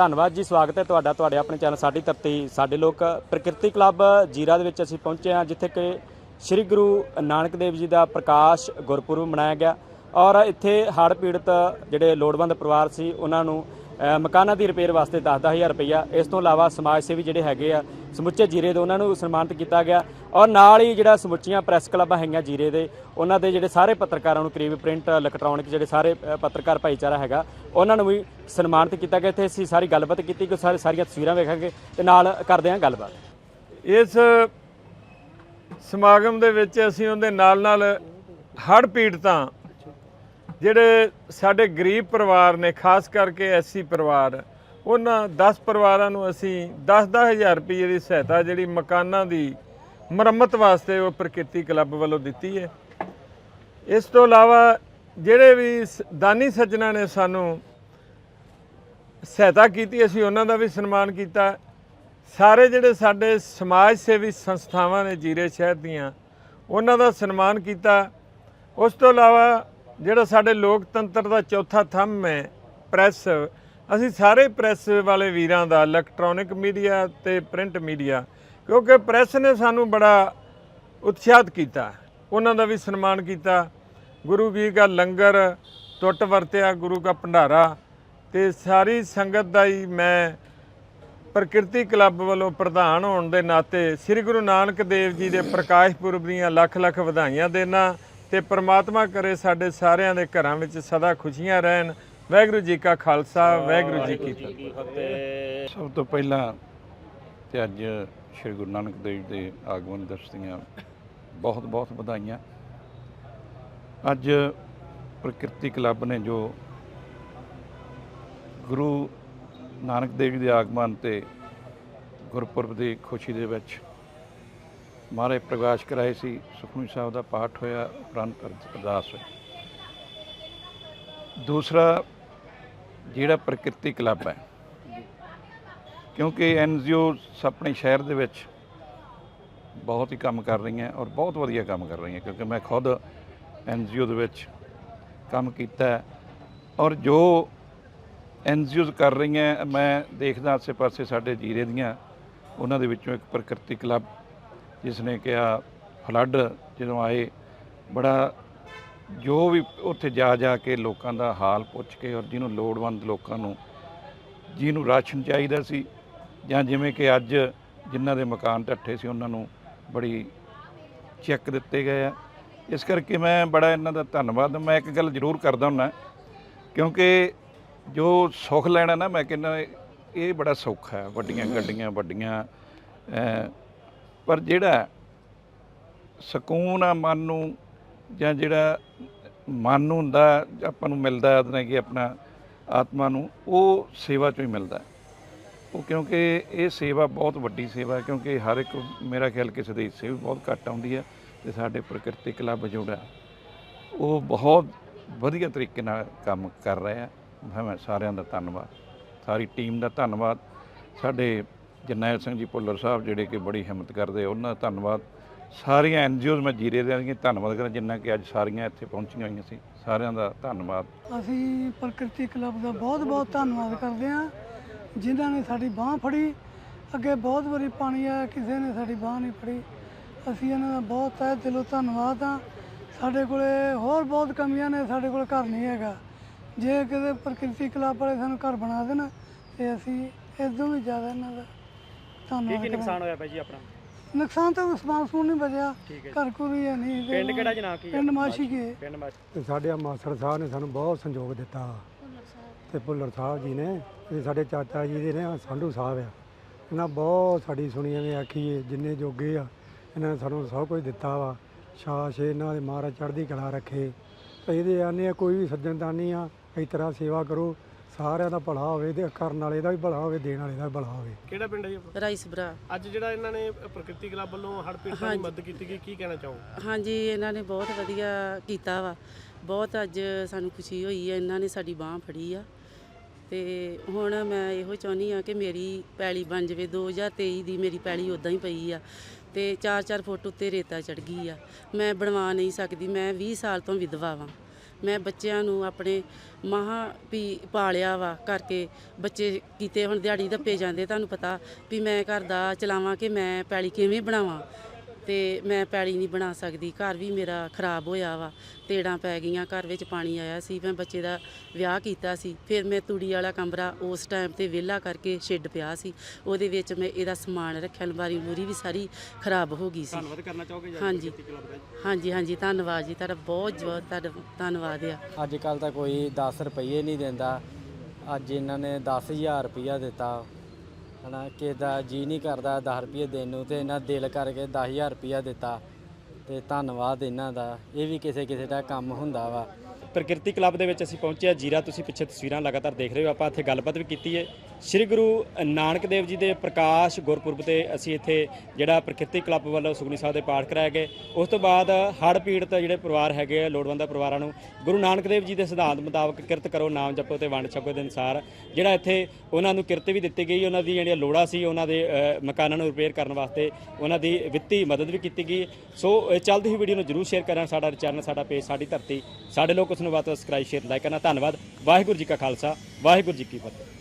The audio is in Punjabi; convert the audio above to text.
ਧੰਨਵਾਦ ਜੀ, ਸਵਾਗਤ ਹੈ ਤੁਹਾਡਾ, ਤੁਹਾਡੇ ਆਪਣੇ ਚੈਨਲ ਸਾਡੀ ਧਰਤੀ, ਸਾਡੇ ਲੋਕ ਪ੍ਰਕਿਰਤੀ ਕਲੱਬ ਜੀਰਾ ਦੇ ਵਿੱਚ ਅਸੀਂ ਪਹੁੰਚੇ ਹਾਂ, ਜਿੱਥੇ ਕਿ ਸ੍ਰੀ ਗੁਰੂ ਨਾਨਕ ਦੇਵ ਜੀ ਦਾ ਪ੍ਰਕਾਸ਼ ਗੁਰਪੁਰਬ ਮਨਾਇਆ ਗਿਆ ਔਰ ਇੱਥੇ ਹੜ੍ਹ ਪੀੜਤ ਜਿਹੜੇ ਲੋੜਵੰਦ ਪਰਿਵਾਰ ਸੀ, ਉਹਨਾਂ ਨੂੰ ਮਕਾਨਾਂ ਦੀ ਰਿਪੇਅਰ ਵਾਸਤੇ 10-10000 ਰੁਪਈਆ। ਇਸ ਤੋਂ ਇਲਾਵਾ ਸਮਾਜ ਸੇਵੀ ਜਿਹੜੇ ਹੈਗੇ ਆ, ਸਮੁੱਚੇ ਜੀਰੇ ਦੇ ਉਹਨਾਂ ਨੂੰ ਸਨਮਾਨਿਤ ਕੀਤਾ ਗਿਆ। ਔਰ ਨਾਲ ਹੀ ਜਿਹੜਾ ਸਮੁੱਚੀਆਂ ਪ੍ਰੈਸ ਕਲੱਬਾਂ ਹੈਗੀਆਂ ਜੀਰੇ ਦੇ, ਉਹਨਾਂ ਦੇ ਜਿਹੜੇ ਸਾਰੇ ਪੱਤਰਕਾਰਾਂ ਨੂੰ ਕਰੀਬ ਪ੍ਰਿੰਟ, ਇਲੈਕਟ੍ਰੋਨਿਕ ਜਿਹੜੇ ਸਾਰੇ ਪੱਤਰਕਾਰ ਭਾਈਚਾਰਾ ਹੈਗਾ, ਉਹਨਾਂ ਨੂੰ ਵੀ ਸਨਮਾਨਿਤ ਕੀਤਾ ਗਿਆ। ਇੱਥੇ ਅਸੀਂ ਸਾਰੀ ਗੱਲਬਾਤ ਕੀਤੀ, ਕਿ ਸਾਰੇ ਸਾਰੀਆਂ ਤਸਵੀਰਾਂ ਵੇਖਾਂਗੇ ਤੇ ਨਾਲ ਕਰਦੇ ਹਾਂ ਗੱਲਬਾਤ। ਇਸ ਸਮਾਗਮ ਦੇ ਵਿੱਚ ਅਸੀਂ ਉਹਦੇ ਨਾਲ ਨਾਲ ਹੜ੍ਹ ਪੀੜਤਾਂ ਜਿਹੜੇ ਸਾਡੇ ਗਰੀਬ ਪਰਿਵਾਰ ਨੇ, ਖਾਸ ਕਰਕੇ ਐਸੀ ਪਰਿਵਾਰ, ਉਹਨਾਂ 10 ਪਰਿਵਾਰਾਂ ਨੂੰ ਅਸੀਂ 10-10000 ਰੁਪਏ ਦੀ ਸਹਾਇਤਾ ਜਿਹੜੀ ਮਕਾਨਾਂ ਦੀ ਮੁਰੰਮਤ ਵਾਸਤੇ ਉਹ ਪ੍ਰਕਿਰਤੀ ਕਲੱਬ ਵੱਲੋਂ ਦਿੱਤੀ ਹੈ। ਇਸ ਤੋਂ ਇਲਾਵਾ ਜਿਹੜੇ ਵੀ ਸ- ਦਾਨੀ ਸੱਜਣਾ ਨੇ ਸਾਨੂੰ ਸਹਾਇਤਾ ਕੀਤੀ, ਅਸੀਂ ਉਹਨਾਂ ਦਾ ਵੀ ਸਨਮਾਨ ਕੀਤਾ। ਸਾਰੇ ਜਿਹੜੇ ਸਾਡੇ ਸਮਾਜ ਸੇਵੀ ਸੰਸਥਾਵਾਂ ਨੇ ਜੀਰੇ ਸ਼ਹਿਰ ਦੀਆਂ, ਉਹਨਾਂ ਦਾ ਸਨਮਾਨ ਕੀਤਾ। ਉਸ ਤੋਂ ਇਲਾਵਾ ਜਿਹੜਾ ਸਾਡੇ ਲੋਕਤੰਤਰ ਦਾ ਚੌਥਾ ਥੰਮ ਹੈ ਪ੍ਰੈਸ ਅਸੀਂ ਸਾਰੇ ਪ੍ਰੈਸ ਵਾਲੇ ਵੀਰਾਂ ਦਾ ਇਲੈਕਟ੍ਰੋਨਿਕ ਮੀਡੀਆ ਤੇ ਪ੍ਰਿੰਟ ਮੀਡੀਆ ਕਿਉਂਕਿ ਪ੍ਰੈਸ ਨੇ ਸਾਨੂੰ ਬੜਾ ਉਤਸ਼ਾਹਿਤ ਕੀਤਾ, ਉਹਨਾਂ ਦਾ ਵੀ ਸਨਮਾਨ ਕੀਤਾ। ਗੁਰੂ ਜੀ ਦਾ ਲੰਗਰ ਟੁੱਟ ਵਰਤਿਆ, ਗੁਰੂ ਦਾ ਭੰਡਾਰਾ ਤੇ ਸਾਰੀ ਸੰਗਤ ਦਾ ਹੀ ਮੈਂ ਪ੍ਰਕਿਰਤੀ ਕਲੱਬ ਵੱਲੋਂ ਪ੍ਰਧਾਨ ਹੋਣ ਦੇ ਨਾਤੇ ਸ੍ਰੀ ਗੁਰੂ ਨਾਨਕ ਦੇਵ ਜੀ ਦੇ ਪ੍ਰਕਾਸ਼ ਪੁਰਬ ਦੀਆਂ ਲੱਖ ਲੱਖ ਵਧਾਈਆਂ ਦੇਣਾ। ਤੇ ਪ੍ਰਮਾਤਮਾ ਕਰੇ ਸਾਡੇ ਸਾਰਿਆਂ ਦੇ ਘਰਾਂ ਵਿੱਚ ਸਦਾ ਖੁਸ਼ੀਆਂ ਰਹਿਣ। ਵਾਹਿਗੁਰੂ ਜੀ ਕਾ ਖਾਲਸਾ ਵਾਹਿਗੁਰੂ ਜੀ ਕੀ ਫਤਿਹ। ਸਭ ਤੋਂ ਪਹਿਲਾਂ ਤੇ ਅੱਜ ਸ਼੍ਰੀ ਗੁਰੂ ਨਾਨਕ ਦੇਵ ਦੇ ਆਗਮਨ ਦਿਵਸ ਦੀਆਂ ਬਹੁਤ ਬਹੁਤ ਵਧਾਈਆਂ। ਅੱਜ ਪ੍ਰਕਿਰਤੀ ਕਲੱਬ ਨੇ ਜੋ ਗੁਰੂ ਨਾਨਕ ਦੇਵ ਜੀ ਦੇ ਆਗਮਨ ਤੇ ਗੁਰਪੁਰਬ ਦੀ ਖੁਸ਼ੀ ਦੇ ਵਿੱਚ ਮਾਰੇ ਪ੍ਰਕਾਸ਼ ਕਰਾਏ ਸੀ, ਸੁਖਮਨੀ ਸਾਹਿਬ ਦਾ ਪਾਠ ਹੋਇਆ ਉਪਰੰਤ ਅਰਦਾਸ ਹੋਈ। ਦੂਸਰਾ ਜਿਹੜਾ ਪ੍ਰਕਿਰਤੀ ਕਲੱਬ ਹੈ, ਕਿਉਂਕਿ ਐਨਜੀਓ ਆਪਣੇ ਸ਼ਹਿਰ ਦੇ ਵਿੱਚ ਬਹੁਤ ਹੀ ਕੰਮ ਕਰ ਰਹੀਆਂ ਔਰ ਬਹੁਤ ਵਧੀਆ ਕੰਮ ਕਰ ਰਹੀਆਂ, ਕਿਉਂਕਿ ਮੈਂ ਖੁਦ ਐਨਜੀਓ ਦੇ ਵਿੱਚ ਕੰਮ ਕੀਤਾ ਔਰ ਜੋ ਐਨਜੀਓਜ਼ ਕਰ ਰਹੀਆਂ, ਮੈਂ ਦੇਖਦਾ ਆਸੇ-ਪਾਸੇ ਸਾਡੇ ਜੀਰੇ ਦੀਆਂ, ਉਹਨਾਂ ਦੇ ਵਿੱਚੋਂ ਇੱਕ ਪ੍ਰਕਿਰਤੀ ਕਲੱਬ ਜਿਸ ਨੇ ਕਿਹਾ ਫਲੱਡ ਜਦੋਂ ਆਏ, ਬੜਾ ਜੋ ਵੀ ਉੱਥੇ ਜਾ ਜਾ ਕੇ ਲੋਕਾਂ ਦਾ ਹਾਲ ਪੁੱਛ ਕੇ ਔਰ ਜਿਹਨੂੰ ਲੋੜਵੰਦ ਲੋਕਾਂ ਨੂੰ, ਜਿਹਨੂੰ ਰਾਸ਼ਨ ਚਾਹੀਦਾ ਸੀ ਜਾਂ ਜਿਵੇਂ ਕਿ ਅੱਜ ਜਿਨ੍ਹਾਂ ਦੇ ਮਕਾਨ ਢੱਠੇ ਸੀ, ਉਹਨਾਂ ਨੂੰ ਬੜੀ ਚੈੱਕ ਦਿੱਤੇ ਗਏ ਆ। ਇਸ ਕਰਕੇ ਮੈਂ ਬੜਾ ਇਹਨਾਂ ਦਾ ਧੰਨਵਾਦ। ਮੈਂ ਇੱਕ ਗੱਲ ਜ਼ਰੂਰ ਕਰਦਾ ਹੁੰਦਾ ਕਿਉਂਕਿ ਜੋ ਸੁੱਖ ਲੈਣਾ ਨਾ, ਮੈਂ ਕਹਿੰਦਾ ਇਹ ਬੜਾ ਸੌਖਾ ਹੈ। ਵੱਡੀਆਂ ਗੱਡੀਆਂ, ਵੱਡੀਆਂ ਪਰ ਜਿਹੜਾ ਸਕੂਨ ਆ ਮਨ ਨੂੰ ਜਾਂ ਜਿਹੜਾ ਮਨ ਨੂੰ ਹੁੰਦਾ, ਆਪਾਂ ਨੂੰ ਮਿਲਦਾ ਉਹਦੇ ਕਿ ਆਪਣਾ ਆਤਮਾ ਨੂੰ, ਉਹ ਸੇਵਾ ਚੋਂ ਹੀ ਮਿਲਦਾ ਉਹ ਕਿਉਂਕਿ ਇਹ ਸੇਵਾ ਬਹੁਤ ਵੱਡੀ ਸੇਵਾ ਹੈ, ਕਿਉਂਕਿ ਹਰ ਇੱਕ, ਮੇਰਾ ਖਿਆਲ ਕਿਸੇ ਦੇ ਹਿੱਸੇ ਵੀ ਬਹੁਤ ਘੱਟ ਆਉਂਦੀ ਹੈ ਤੇ ਸਾਡੇ ਪ੍ਰਕਿਰਤੀ ਕਲੱਬ ਜਿਹੜਾ ਉਹ ਬਹੁਤ ਵਧੀਆ ਤਰੀਕੇ ਨਾਲ ਕੰਮ ਕਰ ਰਿਹਾ ਹੈ। ਮੈਂ ਸਾਰਿਆਂ ਦਾ ਧੰਨਵਾਦ, ਸਾਰੀ ਟੀਮ ਦਾ ਧੰਨਵਾਦ, ਸਾਡੇ ਜਰਨੈਲ ਸਿੰਘ ਜੀ ਭੁੱਲਰ ਸਾਹਿਬ ਜਿਹੜੇ ਕਿ ਬੜੀ ਹਿੰਮਤ ਕਰਦੇ ਉਹਨਾਂ ਦਾ ਧੰਨਵਾਦ। ਸਾਰੀਆਂ ਐਨਜੀਓਜ਼ ਮੈਂ ਜੀਰੇ ਦੇ ਦੀਆਂ ਧੰਨਵਾਦ ਕਰਾਂ ਜਿੰਨਾ ਕਿ ਅੱਜ ਸਾਰੀਆਂ ਇੱਥੇ ਪਹੁੰਚੀਆਂ ਹੋਈਆਂ ਸੀ। ਸਾਰਿਆਂ ਦਾ ਧੰਨਵਾਦ। ਅਸੀਂ ਪ੍ਰਕਿਰਤੀ ਕਲੱਬ ਦਾ ਬਹੁਤ ਬਹੁਤ ਧੰਨਵਾਦ ਕਰਦੇ ਹਾਂ, ਜਿਨ੍ਹਾਂ ਨੇ ਸਾਡੀ ਬਾਹ ਫੜੀ। ਅੱਗੇ ਬਹੁਤ ਵਾਰੀ ਪਾਣੀ ਆਇਆ, ਕਿਸੇ ਨੇ ਸਾਡੀ ਬਾਹ ਨਹੀਂ ਫੜੀ। ਅਸੀਂ ਇਹਨਾਂ ਦਾ ਬਹੁਤ ਤਹਿ ਦਿਲੋਂ ਧੰਨਵਾਦ ਹਾਂ। ਸਾਡੇ ਕੋਲੇ ਹੋਰ ਬਹੁਤ ਕਮੀਆਂ ਨੇ, ਸਾਡੇ ਕੋਲ ਘਰ ਨਹੀਂ ਹੈਗਾ। ਜੇ ਕਿਤੇ ਪ੍ਰਕਿਰਤੀ ਕਲੱਬ ਵਾਲੇ ਸਾਨੂੰ ਘਰ ਬਣਾ ਦੇਣ, ਤੇ ਅਸੀਂ ਇਦੋਂ ਵੀ ਜ਼ਿਆਦਾ ਇਹਨਾਂ ਦਾ ਧੰਨਵਾਦ ਕੀ ਕੀ ਨੁਕਸਾਨ। ਹੋਇਆ ਭਾਈ ਜੀ ਆਪਣਾ? ਨੁਕਸਾਨ ਤਾਂ ਸਮਾਨ ਸਮੂਨ ਨਹੀਂ ਬਚਿਆ ਠੀਕ ਹੈ ਘਰ ਕੋਈ ਹੈ ਨਹੀਂ ਪਿੰਡ ਕਿਹੜਾ ਜਨਾਬ ਕੀ ਪਿੰਡ ਮਾਸ਼ੀ ਕੇ ਪਿੰਡ ਮਾਚ ਤੇ ਸਾਡੇ ਮਾਸਟਰ ਸਾਹਿਬ ਨੇ ਸਾਨੂੰ ਬਹੁਤ ਸੰਯੋਗ ਦਿੱਤਾ। ਤੇ ਭੁੱਲਰ ਸਾਹਿਬ ਜੀ ਨੇ ਇਹ ਸਾਡੇ ਚਾਚਾ ਜੀ ਦੇ ਨੇ ਆਹ ਸੰਧੂ ਸਾਹਿਬ ਆ। ਇਹਨਾਂ ਬਹੁਤ ਸਾਡੀ ਸੁਣੀ ਐਵੇਂ ਆਖੀਏ ਜਿੰਨੇ ਜੋਗੇ ਆ ਇਹਨਾਂ ਨੇ ਸਾਨੂੰ ਸਭ ਕੁਝ ਦਿੱਤਾ ਵਾ। ਸ਼ਾਸ਼ ਇਹਨਾਂ ਦੇ ਮਹਾਰਾਜ ਚੜ੍ਹਦੀ ਕਲਾ ਰੱਖੇ। ਤੇ ਇਹਦੇ ਆਨੇ ਆ ਕੋਈ ਵੀ ਸੱਜਣਦਾਨੀ ਆ ਇਸ ਤਰ੍ਹਾਂ ਸੇਵਾ ਕਰੋ। ਸਾਰਿਆਂ ਦਾ ਭਲਾ ਹੋਵੇ ਤੇ ਕਰਨ ਵਾਲੇ ਦਾ ਵੀ ਭਲਾ ਹੋਵੇ ਦੇਣ ਵਾਲੇ ਦਾ ਵੀ ਭਲਾ ਹੋਵੇ। ਕਿਹੜਾ ਪਿੰਡ ਹੈ ਜੀ ਆਪਣਾ? ਰਾਈਸ ਬਰਾ ਅੱਜ ਜਿਹੜਾ ਇਹਨਾਂ ਨੇ ਪ੍ਰਕਿਰਤੀ ਕਲੱਬ ਵੱਲੋਂ ਹੜ੍ਹ ਪੀੜਤਾਂ ਦੀ ਮਦਦ ਕੀਤੀ ਗਈ ਕੀ ਕਹਿਣਾ ਚਾਹੋ ਹਾਂਜੀ ਇਹਨਾਂ ਨੇ ਬਹੁਤ ਵਧੀਆ ਕੀਤਾ ਵਾ। ਬਹੁਤ ਅੱਜ ਸਾਨੂੰ ਖੁਸ਼ੀ ਹੋਈ ਹੈ ਇਹਨਾਂ ਨੇ ਸਾਡੀ ਬਾਹ ਫੜੀ ਆ। ਤੇ ਹੁਣ ਮੈਂ ਇਹੋ ਚਾਹੁੰਦੀ ਆ ਕਿ ਮੇਰੀ ਪੈਲੀ ਬਣ ਜਾਵੇ 2023 ਦੀ ਮੇਰੀ ਪੈਲੀ ਉਦਾਂ ਹੀ ਪਈ ਆ। ਤੇ 4-4 ਫੁੱਟ ਉੱਤੇ ਰੇਤਾ ਚੜ ਗਈ ਆ। ਮੈਂ ਬਣਵਾ ਨਹੀਂ ਸਕਦੀ ਮੈਂ 20 ਸਾਲ ਤੋਂ ਵਿਧਵਾ ਵਾਂ। ਮੈਂ ਬੱਚਿਆਂ ਨੂੰ ਆਪਣੇ ਮਹਾ ਵੀ ਪਾਲਿਆ ਵਾ ਕਰਕੇ ਬੱਚੇ ਕੀਤੇ ਹੁਣ ਦਿਹਾੜੀ ਦੱਪੇ ਜਾਂਦੇ, ਤੁਹਾਨੂੰ ਪਤਾ ਵੀ ਮੈਂ ਘਰ ਦਾ ਚਲਾਵਾਂ ਕਿ ਮੈਂ ਪੈਲੀ ਕਿਵੇਂ ਬਣਾਵਾਂ। ਤੇ ਮੈਂ ਪੈਲੀ ਨਹੀਂ ਬਣਾ ਸਕਦੀ। ਘਰ ਵੀ ਮੇਰਾ ਖਰਾਬ ਹੋਇਆ ਵਾ। ਤੇੜਾਂ ਪੈ ਗਈਆਂ ਘਰ ਵਿੱਚ ਪਾਣੀ ਆਇਆ ਸੀ। ਮੈਂ ਬੱਚੇ ਦਾ ਵਿਆਹ ਕੀਤਾ ਸੀ। ਫਿਰ ਮੈਂ ਤੂੜੀ ਵਾਲਾ ਕਮਰਾ ਉਸ ਟਾਈਮ ਤੇ ਵਿਹਲਾ ਕਰਕੇ ਸ਼ੈੱਡ ਪਿਆ ਸੀ। ਉਹਦੇ ਵਿੱਚ ਮੈਂ ਇਹਦਾ ਸਮਾਨ ਰੱਖਿਆ। ਅਲਮਾਰੀ ਲੂਰੀ ਵੀ ਸਾਰੀ ਖਰਾਬ ਹੋ ਗਈ ਸੀ। ਧੰਨਵਾਦ ਕਰਨਾ ਚਾਹੋਗੇ ਹਾਂਜੀ। ਕਲੱਬ ਦਾ ਹਾਂਜੀ ਹਾਂਜੀ। ਧੰਨਵਾਦ ਜੀ। ਤੁਹਾਡਾ ਬਹੁਤ ਬਹੁਤ ਤੁਹਾਡਾ ਧੰਨਵਾਦ ਆ। ਅੱਜ ਕੱਲ ਤਾਂ ਕੋਈ 10 ਰੁਪਏ ਨਹੀਂ ਦਿੰਦਾ। ਅੱਜ ਇਹਨਾਂ ਨੇ 10000 ਰੁਪਇਆ ਦਿੱਤਾ। ਹਨਾ, ਕਿ ਦਾ ਜੀ ਨਹੀਂ ਕਰਦਾ 10 ਰੁਪਏ ਦੇਣ ਨੂੰ ਤੇ ਇਹਨਾਂ ਦਿਲ ਕਰਕੇ 10000 ਰੁਪਇਆ ਦਿੱਤਾ ਤੇ ਧੰਨਵਾਦ ਇਹਨਾਂ ਦਾ। ਇਹ ਵੀ ਕਿਸੇ ਕਿਸੇ ਦਾ ਕੰਮ ਹੁੰਦਾ ਵਾ। ਪ੍ਰਕਿਰਤੀ ਕਲੱਬ ਦੇ ਵਿੱਚ ਅਸੀਂ ਪਹੁੰਚੇ ਹਾਂ। ਜੀਰਾ ਤੁਸੀਂ ਪਿੱਛੇ ਤਸਵੀਰਾਂ ਲਗਾਤਾਰ ਦੇਖ ਰਹੇ ਹੋ। ਆਪਾਂ ਇੱਥੇ ਗੱਲਬਾਤ ਵੀ ਕੀਤੀ ਹੈ। ਸ੍ਰੀ ਗੁਰੂ ਨਾਨਕ ਦੇਵ ਜੀ ਦੇ ਪ੍ਰਕਾਸ਼ ਗੁਰਪੁਰਬ ਤੇ ਅਸੀਂ ਇੱਥੇ ਜਿਹੜਾ ਪ੍ਰਕਿਰਤੀ ਕਲੱਬ ਵੱਲੋਂ ਸੁਖਨੀ ਸਾਹਿਬ ਦੇ ਪਾਠ ਕਰਾਏ ਗਏ। ਉਸ ਤੋਂ ਬਾਅਦ ਹੜ੍ਹ ਪੀੜਤ ਜਿਹੜੇ ਪਰਿਵਾਰ ਹੈਗੇ ਆ ਲੋੜਵੰਦਾਂ ਪਰਿਵਾਰਾਂ ਨੂੰ ਗੁਰੂ ਨਾਨਕ ਦੇਵ ਜੀ ਦੇ ਸਿਧਾਂਤ ਮੁਤਾਬਕ ਕਿਰਤ ਕਰੋ ਨਾਮ ਜਪੋ ਤੇ ਵੰਡ ਛਕੋ ਦੇ ਅਨੁਸਾਰ ਜਿਹੜਾ ਇੱਥੇ ਉਹਨਾਂ ਨੂੰ ਕਿਰਤ ਵੀ ਦਿੱਤੀ ਗਈ। ਉਹਨਾਂ ਦੀ ਜਿਹੜੀਆਂ ਲੋੜਾਂ ਸੀ ਉਹਨਾਂ ਦੇ ਮਕਾਨਾਂ ਨੂੰ ਰਿਪੇਅਰ ਕਰਨ ਵਾਸਤੇ ਉਹਨਾਂ ਦੀ ਵਿੱਤੀ ਮਦਦ ਵੀ ਕੀਤੀ ਗਈ। ਸੋ ਅ, ਚੱਲਦੀ ਹੋਈ ਵੀਡੀਓ ਨੂੰ ਜਰੂਰ ਸ਼ੇਅਰ ਕਰਨਾ। ਸਾਡਾ ਚੈਨਲ ਸਾਡਾ ਪੇਜ ਸਾਡੀ ਧਰਤੀ ਸਾਡੇ ਲੋਕ ਉਸ ਨੂੰ ਵੱਧ ਤੋਂ ਸਬਸਕ੍ਰਾਈਬ ਸ਼ੇਅਰ ਲਾਈਕ ਕਰਨਾ। ਧੰਨਵਾਦ। ਵਾਹਿਗੁਰੂ ਜੀ ਕਾ ਖਾਲਸਾ। ਵਾਹਿਗੁਰੂ ਜੀ ਕੀ ਫਤਿਹ।